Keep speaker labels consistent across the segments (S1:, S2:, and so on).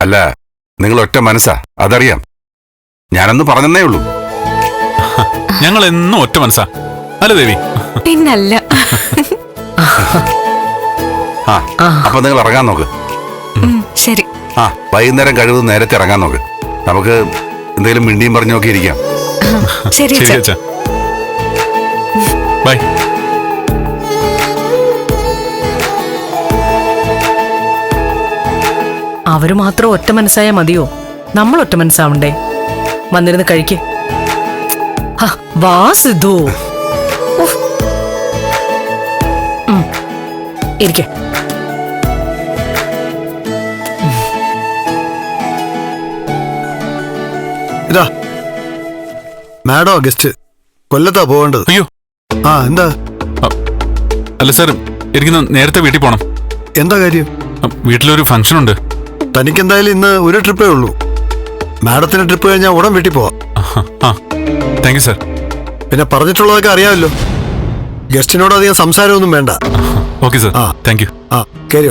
S1: അല്ല നിങ്ങൾ ഒറ്റ മനസ്സാ. അതറിയാം. ഞാനൊന്ന് പറഞ്ഞേ ഉള്ളൂ.
S2: ഞങ്ങൾ എന്നും ഒറ്റ മനസ്സാ. അല്ല ദേവി.
S3: പിന്നല്ല.
S1: ആ അപ്പൊ നിങ്ങൾ ഇറങ്ങാൻ നോക്ക്.
S3: ശരി.
S1: ആ വൈകുന്നേരം കഴിവ് നേരത്തെ ഇറങ്ങാൻ നോക്ക്. നമുക്ക് എന്തെങ്കിലും മിണ്ടിയും പറഞ്ഞൊക്കെ ഇരിക്കാം.
S3: ശരി. അച്ഛാ.
S2: ബൈ.
S4: അവർ മാത്രം ഒറ്റ മനസ്സായാ മതിയോ? നമ്മൾ ഒറ്റ മനസ്സാവണ്ടേ? വന്നിരുന്ന് കഴിക്ക്. ഹ, വാ സിദ്ധു. ഇരിക്കെ.
S5: ഇതാ. മാഡോ ഗസ്റ്റ് കൊല്ലത്താ പോവേണ്ടത്.
S2: അയ്യോ.
S5: ആ എന്താ?
S2: അല്ല സാർ എനിക്കിന്ന് നേരത്തെ വീട്ടിൽ പോണം.
S5: എന്താ കാര്യം?
S2: വീട്ടിലൊരു ഫംഗ്ഷൻ ഉണ്ട്
S5: തനിക്ക് എന്തായാലും ഇന്ന് ഒരു ട്രിപ്പേ ഉള്ളൂ. മാഡത്തിന് ട്രിപ്പ് കഴിഞ്ഞാൽ ഉടൻ വീട്ടിൽ പോവാം.
S2: സർ താങ്ക് യു സാർ
S5: പിന്നെ പറഞ്ഞിട്ടുള്ളതൊക്കെ അറിയാമല്ലോ. ഗസ്റ്റിനോട് അധികം സംസാരമൊന്നും വേണ്ട.
S2: ഓക്കെ സാർ
S5: ആ.
S2: താങ്ക് യു
S5: ആ കേരി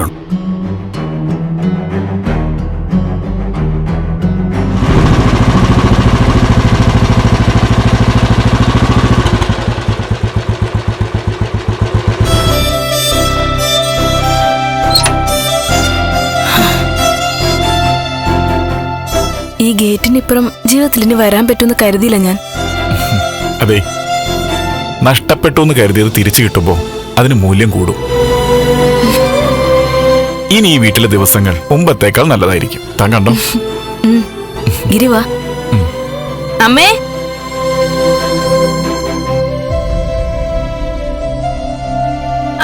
S3: ഗേറ്റിനിപ്പുറം ജീവിതത്തിൽ ഇനി വരാൻ പറ്റുമെന്ന് കരുതിയില്ല ഞാൻ.
S6: അതെ നഷ്ടപ്പെട്ടു എന്ന് കരുതിയത് തിരിച്ചു കിട്ടുമ്പോ അതിന് മൂല്യം കൂടും. ഇനി ഈ വീട്ടിലെ ദിവസങ്ങൾ മുമ്പത്തേക്കാൾ നല്ലതായിരിക്കും. താൻ കണ്ടോ?
S3: ഗിരിവാ അമ്മേ.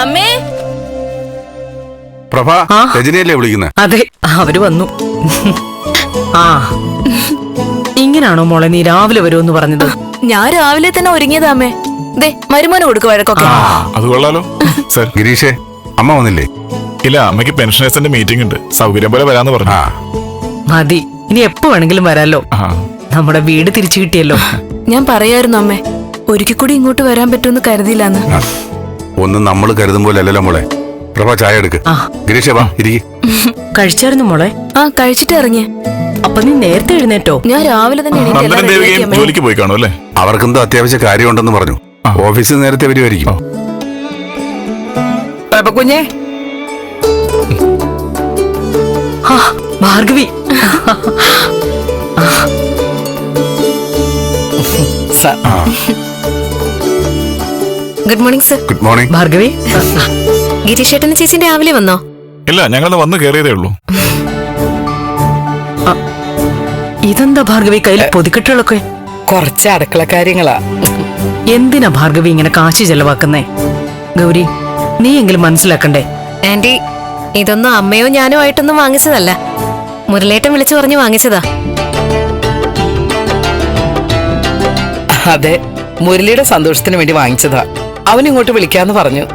S3: അമ്മേ.
S1: പ്രഭ രജനിയല്ലേ വിളിക്കുന്നത്
S4: അതെ അവർ വന്നു. ആ. ഇങ്ങനാണോ മോളെ നീ രാവിലെ വരുമെന്ന് പറഞ്ഞത്?
S3: ഞാൻ രാവിലെ തന്നെ ഒരുങ്ങിയതാമേ അമ്മേ. ദേ മരുമോനെ കൊടുക്ക് വഴക്കൊക്കെ.
S6: ആ അത് കൊള്ളാലോ. സർ
S1: ഗിരീഷേ അമ്മ വന്നില്ലേ?
S6: ഇല്ല അമ്മയ്ക്ക് പെൻഷനേഴ്സിന്റെ മീറ്റിംഗ് ഉണ്ട്. സൗകര്യം പോലെ വരാന്ന് പറഞ്ഞു.
S1: ആ.
S4: മതി. ഇനി എപ്പോ വേണമെങ്കിലും വരാലോ.
S6: ആ.
S4: നമ്മുടെ വീട് തിരിച്ചു കിട്ടിയല്ലോ.
S3: ഞാൻ പറയായിരുന്നു അമ്മേ ഒരിക്കൽ കൂടി ഇങ്ങോട്ട് വരാൻ പറ്റുമെന്ന് കരുതിയില്ലാന്ന്.
S1: ആ. ഒന്നും നമ്മൾ കരുതും പോലെ അല്ലല്ലോ മോളെ. പ്രഭ ചായ എടുക്ക്.
S4: ആ.
S1: ഗിരീഷേ വാ ഇരിക്കി.
S4: കഴിച്ചായിരുന്നു മോളെ?
S3: ആ കഴിച്ചിട്ട് ഇറങ്ങിയ.
S4: അപ്പൊ നീ നേരത്തെ എഴുന്നേറ്റോ?
S3: ഞാൻ രാവിലെ തന്നെ എണീറ്റ് എല്ലാം
S6: നന്ദനം
S3: റെഡിയാക്കി
S6: ദേവികയും
S3: അമ്മേ.
S6: ജോലിക്ക് പോയി കാണും അല്ലേ?
S1: അവർക്കെന്തോ അത്യാവശ്യ കാര്യമുണ്ടെന്ന് പറഞ്ഞു. ഓഫീസിൽ നേരത്തെ വരുമായിരിക്കും
S7: കുഞ്ഞെ.
S4: ആ, Bhargavi.
S3: Good morning sir.
S1: Good morning.
S4: Bhargavi.
S3: Girish ഗിരീഷേട്ടന് ചേച്ചി രാവിലെ വന്നോ?
S6: ഇല്ല ഞങ്ങൾ വന്ന് കയറിയതേ ഉള്ളൂ.
S4: ഇതെന്താ ഭാർഗവി? കയ്യിൽ പൊതിക്കെട്ടുകളൊക്കെ
S7: കുറച്ച് അടുക്കള കാര്യങ്ങളാ.
S4: എന്തിനാ ഭാർഗവി ഇങ്ങനെ കാശ് ചെലവാക്കുന്നേ? ഗൗരി നീ എങ്കിലും മനസ്സിലാക്കണ്ടേ?
S3: ആന്റി ഇതൊന്നും അമ്മയോ ഞാനോ ആയിട്ടൊന്നും വാങ്ങിച്ചതല്ല. മുരളേട്ടൻ വിളിച്ചു പറഞ്ഞു വാങ്ങിച്ചതാ.
S7: അതെ മുരളിയുടെ സന്തോഷത്തിന് വേണ്ടി വാങ്ങിച്ചതാ. അവൻ ഇങ്ങോട്ട് വിളിക്കാന്ന് പറഞ്ഞു.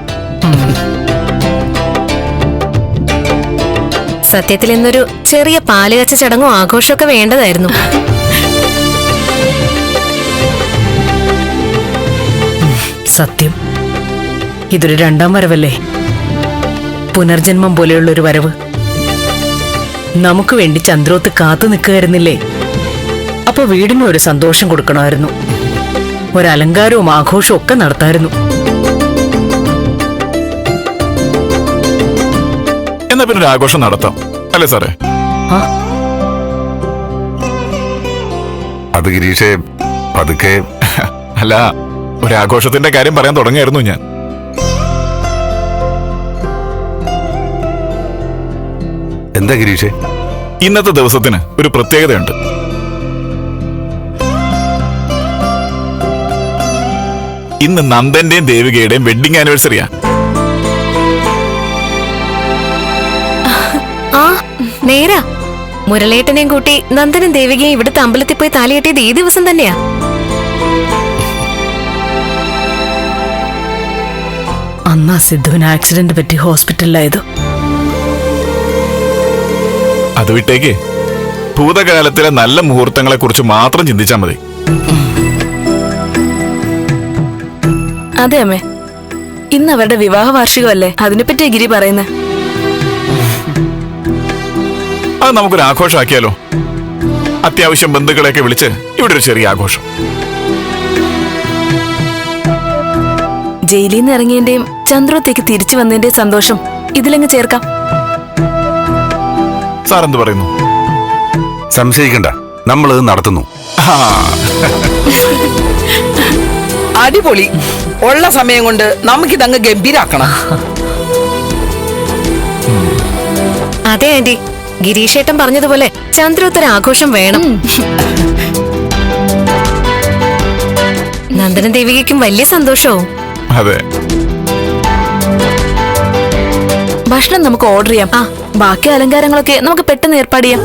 S3: സത്യത്തിൽ ഇന്നൊരു ചെറിയ പാലുകച്ച ചടങ്ങും ആഘോഷമൊക്കെ വേണ്ടതായിരുന്നു.
S4: സത്യം. ഇതൊരു രണ്ടാം വരവല്ലേ? പുനർജന്മം പോലെയുള്ള ഒരു വരവ്. നമുക്ക് വേണ്ടി ചന്ദ്രോത്ത് കാത്തു നിൽക്കുകയായിരുന്നില്ലേ? അപ്പൊ വീടിനും ഒരു സന്തോഷം കൊടുക്കണമായിരുന്നു. ഒരലങ്കാരവും ആഘോഷവും ഒക്കെ നടത്തായിരുന്നു.
S6: എന്നാ പിന്നെ ഒരു ആഘോഷം നടത്താം. അല്ലേ സാറേ?
S4: ആ.
S1: അത് ഗിരീഷേ പതുക്കെ.
S6: അല്ല ഒരു ആഘോഷത്തിന്റെ കാര്യം പറയാൻ തുടങ്ങിയായിരുന്നു ഞാൻ.
S1: എന്താ ഗിരീഷേ?
S6: ഇന്നത്തെ ദിവസത്തിന് ഒരു പ്രത്യേകതയുണ്ട്. ഇന്ന് നന്ദന്റെയും ദേവികയുടെയും വെഡിങ് ആനിവേഴ്സറിയാ
S3: നേരാ. മുരളേട്ടനെയും കൂട്ടി നന്ദനും ദേവികയും ഇവിടുത്തെ അമ്പലത്തിൽ പോയി താലിയെട്ടിയത് ഈ ദിവസം തന്നെയാ.
S4: അന്ന് ആ സിദ്ധുവിന് ആക്സിഡന്റ് പറ്റി ഹോസ്പിറ്റലിലായത്.
S6: അത് വിട്ടേക്ക്. ഭൂതകാലത്തിലെ നല്ല മുഹൂർത്തങ്ങളെ കുറിച്ച് മാത്രം ചിന്തിച്ചാൽ മതി.
S3: അതെ അമ്മേ. ഇന്ന് അവരുടെ വിവാഹ വാർഷികമല്ലേ അതിനെപ്പറ്റി ഗിരി പറയുന്നത്
S6: അത് നമുക്കൊരു ആഘോഷമാക്കിയാലോ? അത്യാവശ്യം ബന്ധുക്കളെയൊക്കെ വിളിച്ച് ഇവിടെ ഒരു ചെറിയ ആഘോഷം.
S8: ജയിലിൽ നിന്ന് ഇറങ്ങിയന്റെയും ചന്ദ്രത്തേക്ക് തിരിച്ചു വന്നതിന്റെയും സന്തോഷം ഇതിലങ്ങ് ചേർക്കാം.
S6: സാർ എന്ത് പറയുന്നു?
S1: സംശയിക്കണ്ട. നമ്മൾ ഇത് നടത്തുന്നു.
S7: അടിപൊളി. ഉള്ള സമയം കൊണ്ട് നമുക്കിതങ്ങ് ഗംഭീരാക്കണം.
S8: അതെ ആന്റി. ഗിരീഷേട്ടൻ പറഞ്ഞതുപോലെ ചന്ദ്രോത്തര ആഘോഷം വേണം. നന്ദന ദേവികയ്ക്കും വലിയ സന്തോഷവും.
S6: അതെ.
S8: ഭക്ഷണം നമുക്ക് ഓർഡർ ചെയ്യാം. ആ. ബാക്കി അലങ്കാരങ്ങളൊക്കെ നമുക്ക് പെട്ടെന്ന് ഏർപ്പാട് ചെയ്യാം.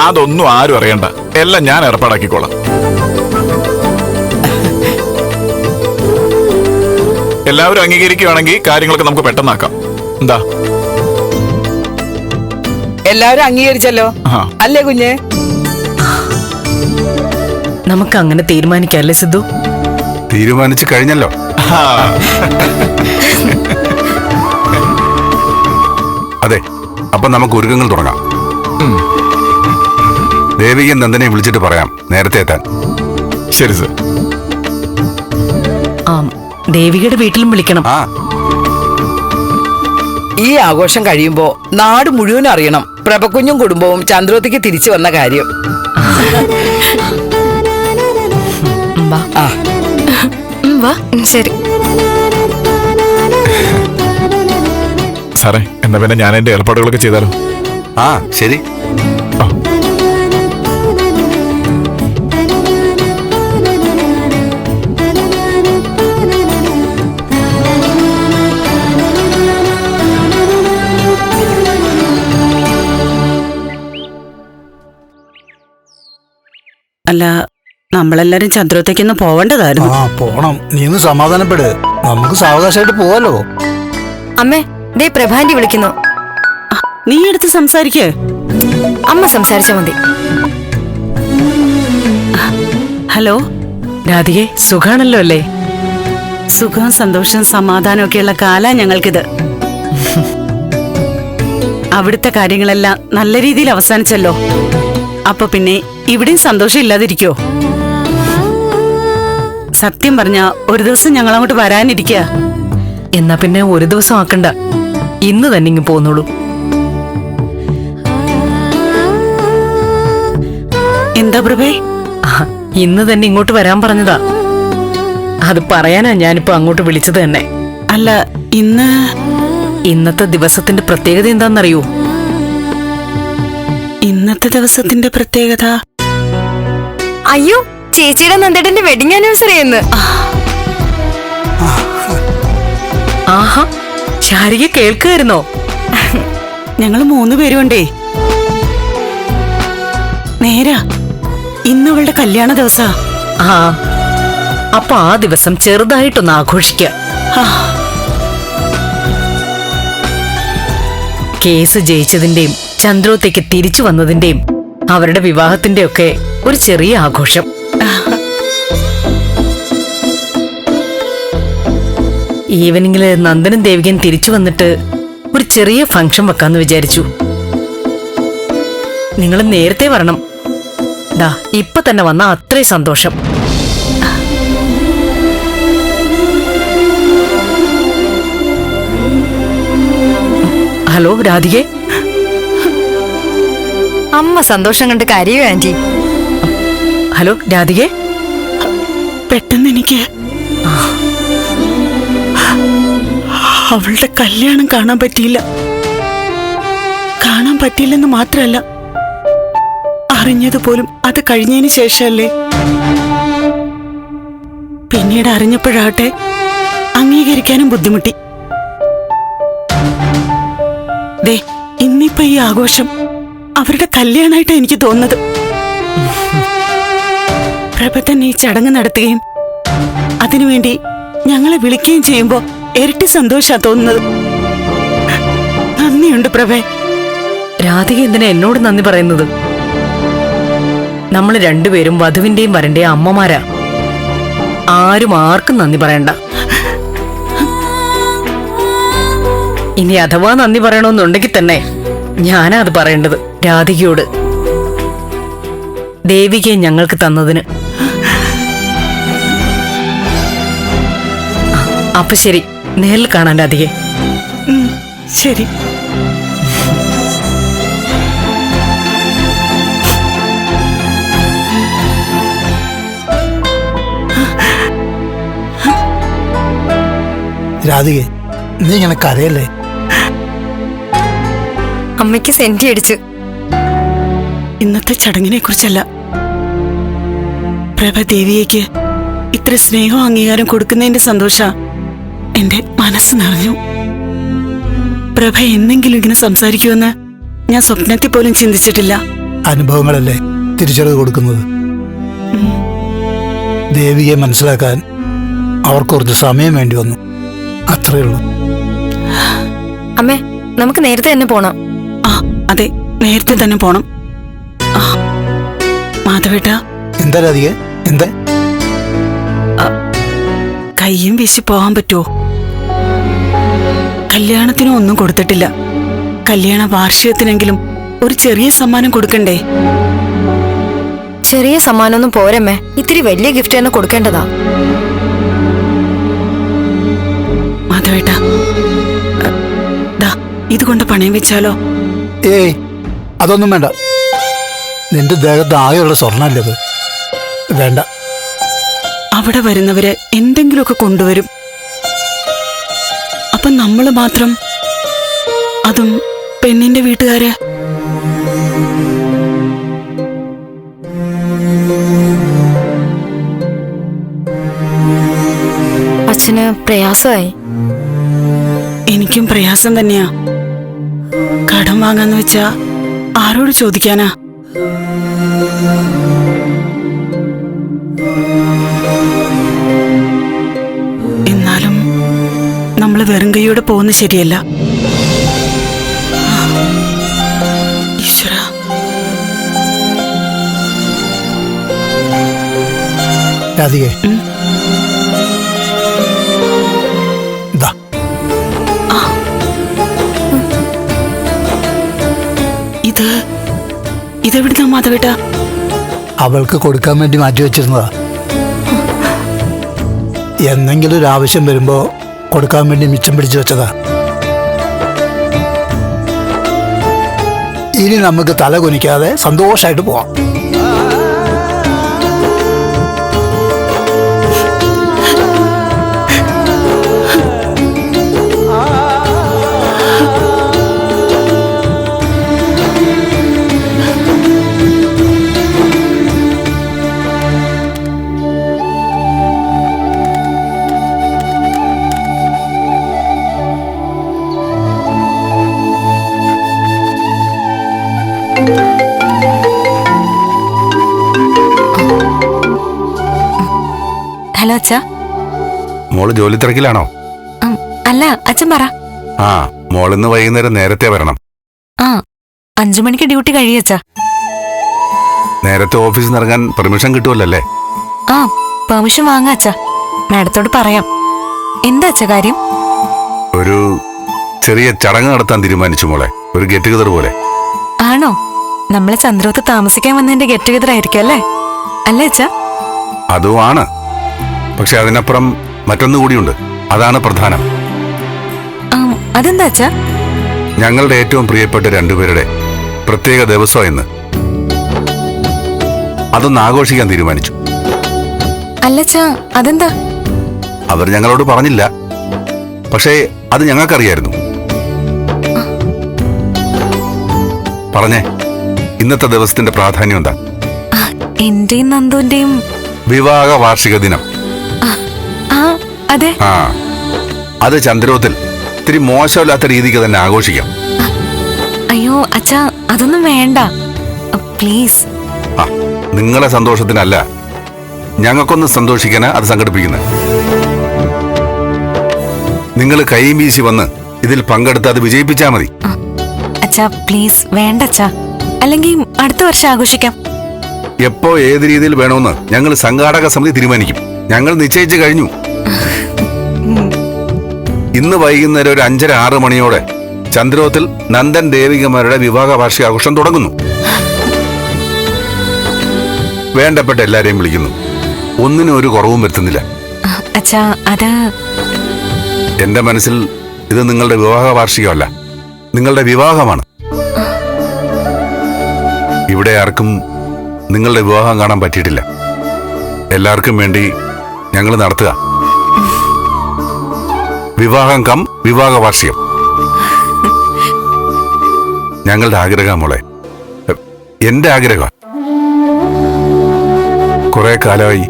S6: അതൊന്നും ആരും അറിയണ്ട. എല്ലാം ഞാൻ ഏർപ്പാടാക്കിക്കോളാം. എല്ലാവരും അംഗീകരിക്കുകയാണെങ്കിൽ കാര്യങ്ങളൊക്കെ നമുക്ക് പെട്ടെന്നാക്കാം. എന്താ?
S7: എല്ലാവരും അംഗീകരിച്ചല്ലോ?
S6: ആ.
S7: അല്ലേ കുഞ്ഞ്?
S4: നമുക്ക് അങ്ങനെ തീരുമാനിക്കാല്ലേ സിദ്ധു?
S1: തീരുമാനിച്ചു കഴിഞ്ഞല്ലോ.
S6: ആ,
S1: അതെ അപ്പൊ നമുക്ക് ഒരുക്കങ്ങൾ തുടങ്ങാം. ദേവികയും നന്ദനെ വിളിച്ചിട്ട് പറയാം നേരത്തെ എത്താൻ.
S6: ശരി സർ.
S4: ദേവികയുടെ വീട്ടിലും വിളിക്കണം.
S7: ഈ ആഘോഷം കഴിയുമ്പോ നാട് മുഴുവൻ അറിയണം. പ്രഭക്കുഞ്ഞും കുടുംബവും ചന്ദ്രോത്തിക്ക് തിരിച്ചു വന്ന കാര്യം.
S4: വാ.
S8: വാ. ശരി.
S6: സാറേ എന്നാ പിന്നെ ഞാൻ എന്റെ ഏർപ്പാടുകളൊക്കെ ചെയ്താലോ?
S1: ആ ശരി.
S9: അല്ല നമ്മളെല്ലാരും ചന്ദ്രത്തേക്കൊന്ന് പോവേണ്ടതായിരുന്നു.
S10: ആ പോണം. നീ ഒന്ന് സമാധാനപ്പെട്. നമുക്ക് സാവകാശമായിട്ട് പോവാലോ.
S8: അമ്മേ ദേ പ്രഭാന്റി വിളിക്കുന്നു.
S9: നീ എടുത്ത് സംസാരിക്കേ.
S8: അമ്മ സംസാരിച്ചാ മതി.
S9: ഹലോ?
S4: രാധികെ സുഖാണല്ലോ അല്ലേ?
S9: സുഖവും സന്തോഷവും സമാധാനവും ഒക്കെയുള്ള കാലാ ഞങ്ങൾക്കിത്. അവിടുത്തെ കാര്യങ്ങളെല്ലാം നല്ല രീതിയിൽ അവസാനിച്ചല്ലോ. അപ്പൊ പിന്നെ ഇവിടെയും സന്തോഷം ഇല്ലാതിരിക്കോ? സത്യം പറഞ്ഞ ഒരു ദിവസം ഞങ്ങൾ അങ്ങോട്ട് വരാനിരിക്ക.
S4: എന്നാ പിന്നെ ഒരു ദിവസം ആക്കണ്ട. ഇന്ന് തന്നെ ഇങ്ങ് പോന്നോളൂ.
S9: എന്താ പ്രഭേ?
S4: ഇന്ന് തന്നെ ഇങ്ങോട്ട് വരാൻ പറഞ്ഞതാ. അത് പറയാനാ ഞാനിപ്പോ അങ്ങോട്ട് വിളിച്ചത് തന്നെ.
S9: അല്ല ഇന്ന്
S4: ഇന്നത്തെ ദിവസത്തിന്റെ പ്രത്യേകത എന്താണെന്നറിയോ
S9: ഇന്നത്തെ ദിവസത്തിന്റെ പ്രത്യേകത?
S8: അയ്യോ ചേച്ചിയുടെ നന്ദേട്ടന്റെ വെഡിങ് ആനിവേഴ്സറി എന്ന്
S4: ആഹാ ശാരിക കേൾക്കുമായിരുന്നോ
S9: ഞങ്ങൾ മൂന്ന് പേരുണ്ടേ നേരാ ഇന്ന് അവളുടെ കല്യാണ ദിവസാ.
S4: ആ അപ്പൊ ആ ദിവസം ചെറുതായിട്ടൊന്ന് ആഘോഷിക്ക. കേസ് ജയിച്ചതിന്റെയും ചന്ദ്രോത്തേക്ക് തിരിച്ചു വന്നതിന്റെയും അവരുടെ വിവാഹത്തിന്റെ ഒക്കെ ഒരു ചെറിയ ആഘോഷം. ഈവനിങ്ങിൽ നന്ദനും ദേവികൻ തിരിച്ചു വന്നിട്ട് ഒരു ചെറിയ ഫംഗ്ഷൻ വെക്കാന്ന് വിചാരിച്ചു. നിങ്ങൾ നേരത്തെ വരണം. ദാ ഇപ്പൊ തന്നെ വന്ന അത്രേ സന്തോഷം. ഹലോ രാധികേ?
S8: അമ്മ സന്തോഷം കണ്ട് കരയോ ആന്റി.
S4: ഹലോ രാധികെ?
S9: പെട്ടെന്ന് എനിക്ക് അവളുടെ കല്യാണം കാണാൻ പറ്റിയില്ല. കാണാൻ പറ്റിയില്ലെന്ന് മാത്രമല്ല അറിഞ്ഞതുപോലും അത് കഴിഞ്ഞതിന് ശേഷമല്ലേ? പിന്നീട് അറിഞ്ഞപ്പോഴാട്ടെ അംഗീകരിക്കാനും ബുദ്ധിമുട്ടി. ദേ ഇന്നിപ്പോ ഈ ആഘോഷം അവരുടെ കല്യാണമായിട്ടാണ് എനിക്ക് തോന്നുന്നത്. പ്രഭ തന്നെ ഈ ചടങ്ങ് നടത്തുകയും അതിനുവേണ്ടി ഞങ്ങളെ വിളിക്കുകയും ചെയ്യുമ്പോ ഇരട്ടി സന്തോഷാ തോന്നുന്നത്. നന്ദിയുണ്ട് പ്രഭേ.
S4: രാധിക എന്തിനാ എന്നോട് നന്ദി പറയുന്നത്? നമ്മൾ രണ്ടുപേരും വധുവിന്റെയും വരന്റെയും അമ്മമാരാ. ആരും ആർക്കും നന്ദി പറയണ്ട. ഇനി അഥവാ നന്ദി പറയണമെന്നുണ്ടെങ്കിൽ തന്നെ ഞാനാ അത് പറയേണ്ടത്. രാധികയോട് ദേവികയെ ഞങ്ങൾക്ക് തന്നതിന്. അപ്പൊ ശരി നേരിൽ കാണാൻ രാധികെ
S9: ശരി.
S10: രാധികെ നീ ഇങ്ങനെ കരയല്ലേ?
S8: അമ്മയ്ക്ക് സെന്റി അടിച്ച്.
S9: ഇന്നത്തെ ചടങ്ങിനെ കുറിച്ചല്ല പ്രഭ ദേവിയേക്ക് ഇത്ര സ്നേഹവും അംഗീകാരം കൊടുക്കുന്നതിന്റെ സന്തോഷ എന്റെ മനസ്സ് നിറഞ്ഞു. പ്രഭ എന്നെങ്കിലും ഇങ്ങനെ സംസാരിക്കുമെന്ന് ഞാൻ സ്വപ്നത്തിൽ പോലും ചിന്തിച്ചിട്ടില്ല.
S10: അനുഭവങ്ങളല്ലേ തിരിച്ചറിവ് കൊടുക്കുന്നത്? ദേവിയെ മനസ്സിലാക്കാൻ അവർക്ക് കുറച്ച് സമയം വേണ്ടി വന്നു. അത്രേ ഉള്ളൂ.
S8: അമ്മേ നമുക്ക് നേരത്തെ തന്നെ പോണം.
S9: ആ അതെ നേരത്തെ തന്നെ പോണം. മാധവേട്ട.
S10: എന്താ രാധികെ? എന്താ?
S9: കയ്യും വീശി പോകാൻ പറ്റുമോ കല്യാണത്തിനും ഒന്നും കൊടുത്തിട്ടില്ല. കല്യാണ വാർഷികത്തിനെങ്കിലും ഒരു ചെറിയ സമ്മാനം കൊടുക്കണ്ടേ?
S8: ചെറിയ സമ്മാനമൊന്നും പോരമ്മേ. ഇത്തിരി വലിയ ഗിഫ്റ്റ് തന്നെ കൊടുക്കേണ്ടതാ.
S9: മാധവേട്ട ദാ ഇത് ഇതുകൊണ്ട് പണയം വെച്ചാലോ?
S10: ഏയ് അതൊന്നും വേണ്ട. നിന്റെ ദേഹത്ത് ആകെയുള്ള സ്വർണല്ലത് വേണ്ട.
S9: അവിടെ വരുന്നവര് എന്തെങ്കിലുമൊക്കെ കൊണ്ടുവരും. അപ്പൊ നമ്മൾ മാത്രം അതും പെണ്ണിന്റെ വീട്ടുകാര്?
S8: അച്ഛന് പ്രയാസമായി.
S9: എനിക്കും പ്രയാസം തന്നെയാ. കടം വാങ്ങാന്ന് വെച്ചാ ആരോട് ചോദിക്കാനാ? വെറും പോകുന്നത് ശരിയല്ല. ഈശ്വര.
S10: രാധികെ.
S9: ഉം.
S10: ഇത്
S9: ഇതെവിടുന്നാ മാധവേട്ട?
S10: അവൾക്ക് കൊടുക്കാൻ വേണ്ടി മാറ്റി വെച്ചിരുന്നതാ. എന്തെങ്കിലും ഒരു ആവശ്യം വരുമ്പോ കൊടുക്കാൻ വേണ്ടി മിച്ചം പിടിച്ചു വെച്ചതാ. ഇനി നമുക്ക് തല കുനിക്കാതെ സന്തോഷമായിട്ട് പോവാം.
S8: അച്ഛ?
S1: മോൾ ജോലി തിരക്കിലാണോ?
S8: അല്ല അച്ഛൻ പറ.
S1: ആ മോളിന്ന് വൈകുന്നേരം നേരത്തെ വരണം.
S8: ആ അഞ്ചു മണിക്ക് ഡ്യൂട്ടി കഴിയച്ചാ
S1: നേരത്തെ ഓഫീസിൽ ഇറങ്ങാൻ പെർമിഷൻ കിട്ടുമല്ലേ
S8: ആ പെർമിഷൻ വാങ്ങാ അച്ഛ. മാഡത്തോട് പറയാം. എന്താ അച്ഛ കാര്യം?
S1: ഒരു ചെറിയ ചടങ്ങ് നടത്താൻ തീരുമാനിച്ചു മോളെ. ഒരു ഗെറ്റ് ടുഗദർ പോലെ.
S8: ആണോ? നമ്മളെ ചന്ദ്രോത്ത് താമസിക്കാൻ വന്നതിന്റെ ഗെറ്റ് ടുഗദർ ആയിരിക്കും അല്ലേ? അല്ലേ അച്ഛ?
S1: അതുമാണ് പക്ഷെ അതിനപ്പുറം മറ്റൊന്നു കൂടിയുണ്ട്. അതാണ് പ്രധാനം.
S8: അതെന്താ അച്ഛ?
S1: ഞങ്ങളുടെ ഏറ്റവും പ്രിയപ്പെട്ട രണ്ടുപേരുടെ പ്രത്യേക ദിവസം എന്ന് അതൊന്ന് ആഘോഷിക്കാൻ തീരുമാനിച്ചു.
S8: അതെന്താ?
S1: അവർ ഞങ്ങളോട് പറഞ്ഞില്ല. പക്ഷേ അത് ഞങ്ങൾക്കറിയായിരുന്നു. പറഞ്ഞേ ഇന്നത്തെ ദിവസത്തിന്റെ പ്രാധാന്യം എന്താ?
S8: എന്റെയും നന്ദുവിന്റെയും
S1: വിവാഹ വാർഷിക ദിനം.
S8: ആ അതെ.
S1: ആ അത് ചന്ദ്രോത്തിൽ ഇത്തിരി മോശമില്ലാത്ത രീതിക്ക് തന്നെ ആഘോഷിക്കാം.
S8: അയ്യോ അച്ഛാ അതൊന്നും വേണ്ട. പ്ലീസ്.
S1: ആ നിങ്ങളെ സന്തോഷത്തിനല്ല ഞങ്ങൾക്കൊന്ന് സന്തോഷിക്കാനാ അത് സംഘടിപ്പിക്കുന്നത്. നിങ്ങൾ കൈയും വീശി വന്ന് ഇതിൽ പങ്കെടുത്ത് അത് വിജയിപ്പിച്ചാ മതി.
S8: അച്ഛാ പ്ലീസ് വേണ്ട അച്ഛാ. അല്ലെങ്കിൽ അടുത്ത വർഷം ആഘോഷിക്കാം.
S1: എപ്പോ ഏത് രീതിയിൽ വേണമെന്ന് ഞങ്ങൾ സംഘാടക സമിതി തീരുമാനിക്കും. ഞങ്ങൾ നിശ്ചയിച്ചു കഴിഞ്ഞു. ഇന്ന് വൈകുന്നേരം ഒരു അഞ്ചര ആറ് മണിയോടെ ചന്ദ്രോത്തിൽ നന്ദൻ ദേവികമാരുടെ വിവാഹ വാർഷികാഘോഷം തുടങ്ങുന്നു. വേണ്ടപ്പെട്ട എല്ലാരെയും വിളിക്കുന്നു. ഒന്നിനും ഒരു കുറവും വരുത്തുന്നില്ല.
S8: ആ, അച്ഛാ അത്.
S1: എന്റെ മനസ്സിൽ ഇത് നിങ്ങളുടെ വിവാഹ വാർഷികമല്ല നിങ്ങളുടെ വിവാഹമാണ്. ഇവിടെ ആർക്കും നിങ്ങളുടെ വിവാഹം കാണാൻ പറ്റിയിട്ടില്ല. എല്ലാവർക്കും വേണ്ടി ഞങ്ങൾ നടത്തുക. വിവാഹം കം വിവാഹ വാർഷികം. ഞങ്ങളുടെ ആഗ്രഹം മോളെ. എന്റെ ആഗ്രഹം. കുറെ കാലമായി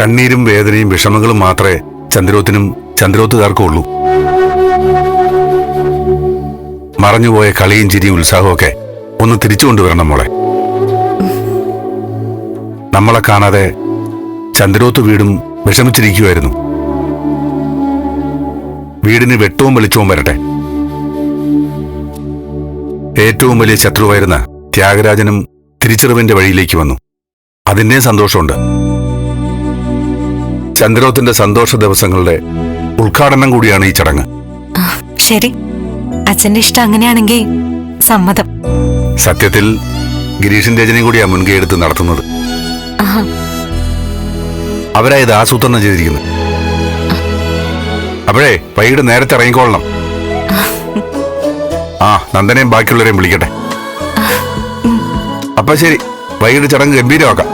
S1: കണ്ണീരും വേദനയും വിഷമങ്ങളും മാത്രമേ ചന്ദ്രോത്തിനും ചന്ദ്രോത്തുകാർക്കും ഉള്ളൂ മറഞ്ഞുപോയ കളിയും ചിരിയും ഉത്സാഹമൊക്കെ ഒന്ന് തിരിച്ചു കൊണ്ടുവരണം മോളെ. നമ്മളെ കാണാതെ ചന്ദ്രോത്ത് വീടും വിഷമിച്ചിരിക്കുമായിരുന്നു വീടിന് വെട്ടവും വെളിച്ചവും വരട്ടെ. ഏറ്റവും വലിയ ശത്രുവായിരുന്ന ത്യാഗരാജനും തിരിച്ചറിവിന്റെ വഴിയിലേക്ക് വന്നു. അതിന്റെ സന്തോഷമുണ്ട്. ചന്ദ്രോത്തിന്റെ സന്തോഷ ദിവസങ്ങളുടെ ഉദ്ഘാടനം കൂടിയാണ് ഈ ചടങ്ങ്.
S8: ശരി. അച്ഛന്റെ ഇഷ്ടം അങ്ങനെയാണെങ്കിൽ സമ്മതം.
S1: സത്യത്തിൽ ഗിരീഷിന്റെ രചനയും കൂടിയാണ് മുൻകൈ എടുത്ത് നടത്തുന്നത്.
S8: ആഹാ
S1: അവരാ ഇത് ആസൂത്രണം ചെയ്തിരിക്കുന്നത്. അപ്പോഴേ വൈകിട്ട് നേരത്തെ ഇറങ്ങിക്കൊള്ളണം ആ നന്ദനെയും ബാക്കിയുള്ളവരെയും വിളിക്കട്ടെ. അപ്പൊ ശരി വൈകിട്ട് ചടങ്ങ് ഗംഭീരമാക്കാം.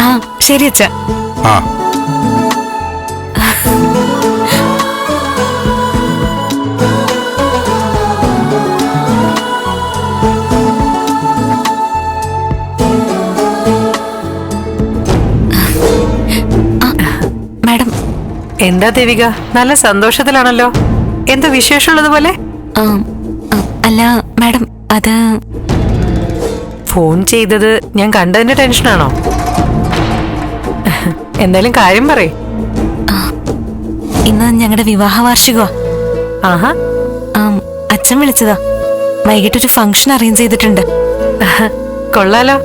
S8: ആ ശരി അച്ഛാ.
S1: ആ.
S11: എന്താ ദേവിക? നല്ല സന്തോഷത്തിലാണല്ലോ. എന്താ വിശേഷമുള്ളതുപോലെ
S8: അല്ല മാഡം അത്
S11: ഫോൺ ചെയ്തത് ഞാൻ കണ്ടതിന്റെ ടെൻഷനാണോ? എന്തായാലും കാര്യം പറയും.
S8: ഇന്ന് ഞങ്ങളുടെ വിവാഹ വാർഷികമാ
S11: ആഹാ
S8: അച്ഛൻ വിളിച്ചതാ. വൈകിട്ടൊരു ഫംഗ്ഷൻ അറേഞ്ച് ചെയ്തിട്ടുണ്ട്.
S11: കൊള്ളാലോ.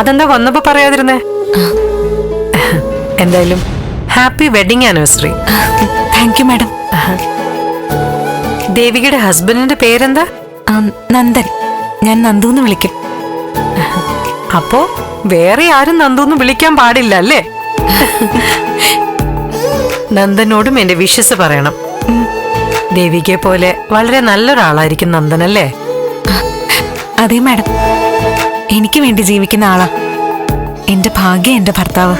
S11: അതെന്താ വന്നപ്പോ പറയാതിരുന്നേ? എന്തായാലും happy wedding anniversary
S8: thank you madam
S11: ദേവികയുടെ ഹസ്ബൻഡിന്റെ പേരെന്താ?
S8: നന്ദൻ. ഞാൻ നന്ദു എന്ന് വിളിക്കും
S11: അപ്പോ വേറെ ആരും നന്ദു എന്ന് വിളിക്കാൻ പാടില്ല അല്ലേ? നന്ദനോടും എന്റെ വിശ്വസ് പറയണം. ദേവികയെ പോലെ വളരെ നല്ലൊരാളായിരിക്കും നന്ദൻ അല്ലേ?
S8: അതെ മാഡം എനിക്ക് വേണ്ടി ജീവിക്കുന്ന ആളാ. എന്റെ ഭാഗ്യം എന്റെ ഭർത്താവ്.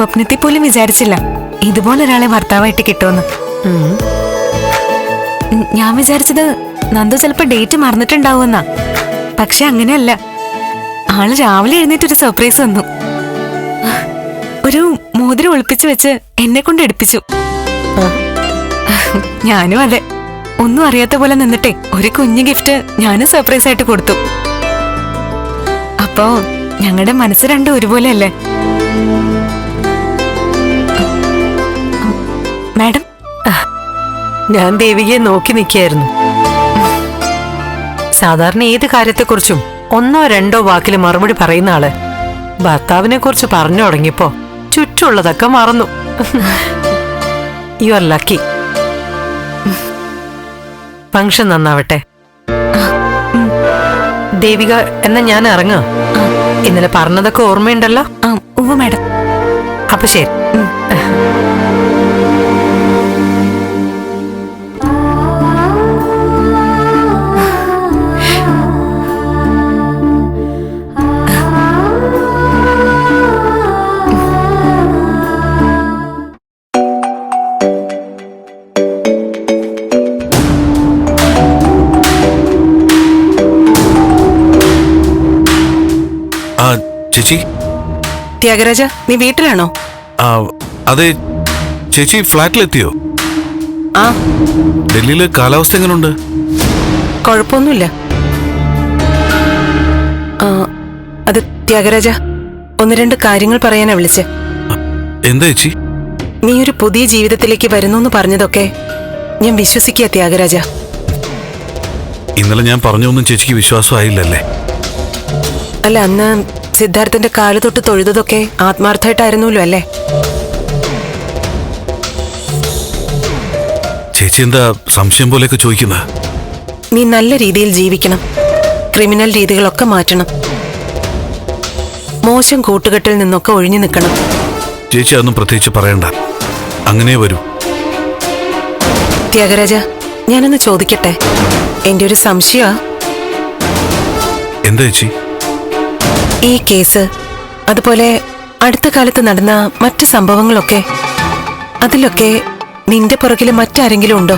S8: സ്വപ്നത്തിൽ പോലും വിചാരിച്ചില്ല. ഇതുപോലെ ഒരാളെ ഭർത്താവായിട്ട് കിട്ടുമെന്ന്. ഞാൻ വിചാരിച്ചത് നന്ദു ചിലപ്പോ ഡേറ്റ് മറന്നിട്ടുണ്ടാവുമെന്നാ. പക്ഷെ അങ്ങനെയല്ല. ആൾ രാവിലെ എഴുന്നേറ്റ് ഒരു സർപ്രൈസ് വന്നു ഒരു മോതിരം ഒളിപ്പിച്ചു വെച്ച് എന്നെ കൊണ്ട് എടുപ്പിച്ചു. ഞാനും അതെ. ഒന്നും അറിയാത്ത പോലെ നിന്നിട്ടേ ഒരു കുഞ്ഞു ഗിഫ്റ്റ് ഞാനും സർപ്രൈസ് ആയിട്ട് കൊടുത്തു. അപ്പോ ഞങ്ങളുടെ മനസ്സ് രണ്ടും ഒരുപോലെയല്ലേ?
S11: ഞാൻ ദേവികയെ നോക്കി നിൽക്കായിരുന്നു സാധാരണ ഏത് കാര്യത്തെക്കുറിച്ചും ഒന്നോ രണ്ടോ വാക്കിൽ മറുപടി പറയുന്ന ആൾ ഭർത്താവിനെ കുറിച്ച് പറഞ്ഞു തുടങ്ങിയപ്പോ ചുറ്റുള്ളതൊക്കെ മറന്നു. യു ആർ ലക്കി ഫംഗ്ഷൻ നന്നാവട്ടെ. ദേവിക എന്ന ഞാൻ ഇറങ്ങാം? ഇന്നലെ പറഞ്ഞതൊക്കെ ഓർമ്മയുണ്ടല്ലോ?
S8: ആ ഉവ്വ് മാഡം.
S11: അപ്പൊ ശരി.
S12: ത്യാഗരാജ നീ വീട്ടിലാണോ?
S13: ആ അതെ ചേച്ചി ഫ്ലാറ്റിലെത്തിയോ?
S12: ആ.
S13: ഡൽഹിയിലെ കാലാവസ്ഥ എങ്ങനെയുണ്ട്
S12: കുഴപ്പമൊന്നുമില്ല. ആ അത് ത്യാഗരാജ ഒന്ന് രണ്ട് കാര്യങ്ങൾ പറയാനാ വിളിച്ചെ.
S13: എന്താ ചേച്ചി?
S12: നീ ഒരു പുതിയ ജീവിതത്തിലേക്ക് വരുന്നു എന്ന് പറഞ്ഞതൊക്കെ ഞാൻ വിശ്വസിക്കുക ത്യാഗരാജ.
S13: ഇന്നലെ ഞാൻ പറഞ്ഞൊന്നും ചേച്ചിക്ക് വിശ്വാസമായില്ലല്ലേ?
S12: അല്ല അന്ന് സിദ്ധാർത്ഥന്റെ കാൽ തൊട്ട് തൊഴുതതൊക്കെ ആത്മാർത്ഥമായിട്ടായിരുന്നല്ലോ അല്ലേ?
S13: ചേച്ചി എന്താ സംശയം പോലെയൊക്കെ ചോദിക്കുന്നത്
S12: നീ നല്ല രീതിയിൽ ജീവിക്കണം. ക്രിമിനൽ രീതികളൊക്കെ മാറ്റണം. മോശം കൂട്ടുകെട്ടിൽ നിന്നൊക്കെ ഒഴിഞ്ഞു നിൽക്കണം.
S13: ചേച്ചി അതൊന്നും പ്രത്യേകിച്ച് പറയണ്ട. അങ്ങനെ വരൂ.
S12: ത്യാഗരാജ ഞാനൊന്ന് ചോദിക്കട്ടെ? എന്റെ ഒരു സംശയ
S13: എന്താ ചേച്ചി?
S12: ഈ കേസ് അതുപോലെ അടുത്ത കാലത്ത് നടന്ന മറ്റ് സംഭവങ്ങളൊക്കെ അതിലൊക്കെ നിന്റെ പുറകിൽ മറ്റാരെങ്കിലും ഉണ്ടോ?